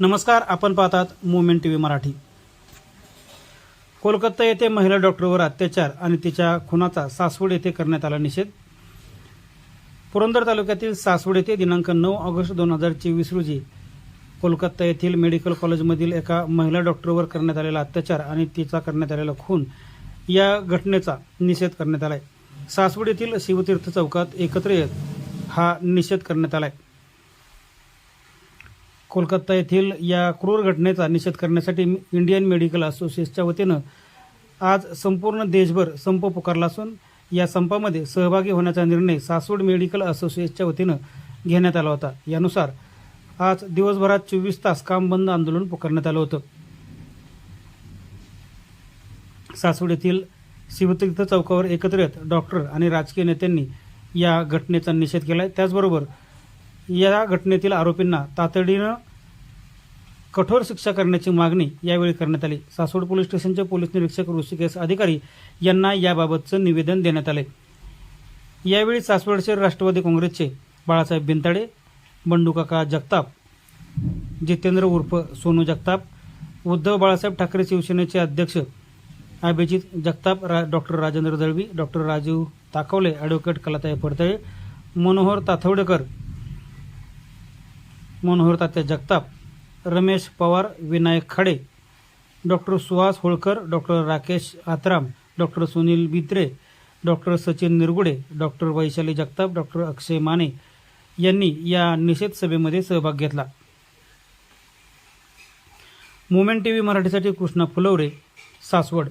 नमस्कार आपण पाहतात movement T V Marathi. Kolkata येथे महिला डॉक्टरवर अत्याचार आणि तिच्या खुनाचा सासवड येथे करण्यात आला निषेध. पुरंदर तालुक्यातील सासवड येथे दिनांक नऊ ऑगस्ट दोन हजार चोवीस रोजी कोलकाता येथील मेडिकल कॉलेजमधील एका महिला डॉक्टरवर करण्यात आलेला अत्याचार आणि तिचा करण्यात आलेला खून या घटनेचा निषेध करण्यात आलाय. सासवड येथील शिवतीर्थ चौकात एकत्र येत हा निषेध करण्यात आलाय. कोलकाता येथील या क्रूर घटनेचा निषेध करण्यासाठी इंडियन मेडिकल असोसिएशनच्या वतीनं आज संपूर्ण देशभर संप पुकारला असून या संपामध्ये सहभागी होण्याचा निर्णय सासवड मेडिकल असोसिएशनच्या वतीनं घेण्यात आला होता. यानुसार आज दिवसभरात चोवीस तास काम बंद आंदोलन पुकारण्यात आलं होतं. सासवड येथील शिवतीर्थ चौकावर एकत्र येत डॉक्टर आणि राजकीय नेत्यांनी या घटनेचा निषेध केला आहे त्याचबरोबर या घटनेतील आरोपींना तातडीनं कठोर शिक्षा करण्याची मागणी यावेळी करण्यात आली. सासवड पोलीस स्टेशनचे पोलीस निरीक्षक ऋषिकेश अधिकारी यांना याबाबतचं निवेदन देण्यात आले. यावेळी सासवड शहर राष्ट्रवादी काँग्रेसचे बाळासाहेब बिनताडे बंडूकाका जगताप जितेंद्र उर्फ सोनू जगताप उद्धव बाळासाहेब ठाकरे शिवसेनेचे अध्यक्ष अभिजित जगताप रा doctor Rajendra Dalvi doctor Rajiv Takawale advocate Kalatai Phadtale Manohar Tathawadekar Manohar Tatya Jagtap Ramesh Pawar Vinayak Khade doctor Suhas Holkar doctor Rakesh Atram doctor Sunil Bitre doctor Sachin Nirgude doctor Vaishali Jagtap doctor Akshay Mane यांनी या निषेध सभेमध्ये सहभाग घेतला. Moment T V मराठीसाठी कृष्णा फुलवरे सासवड.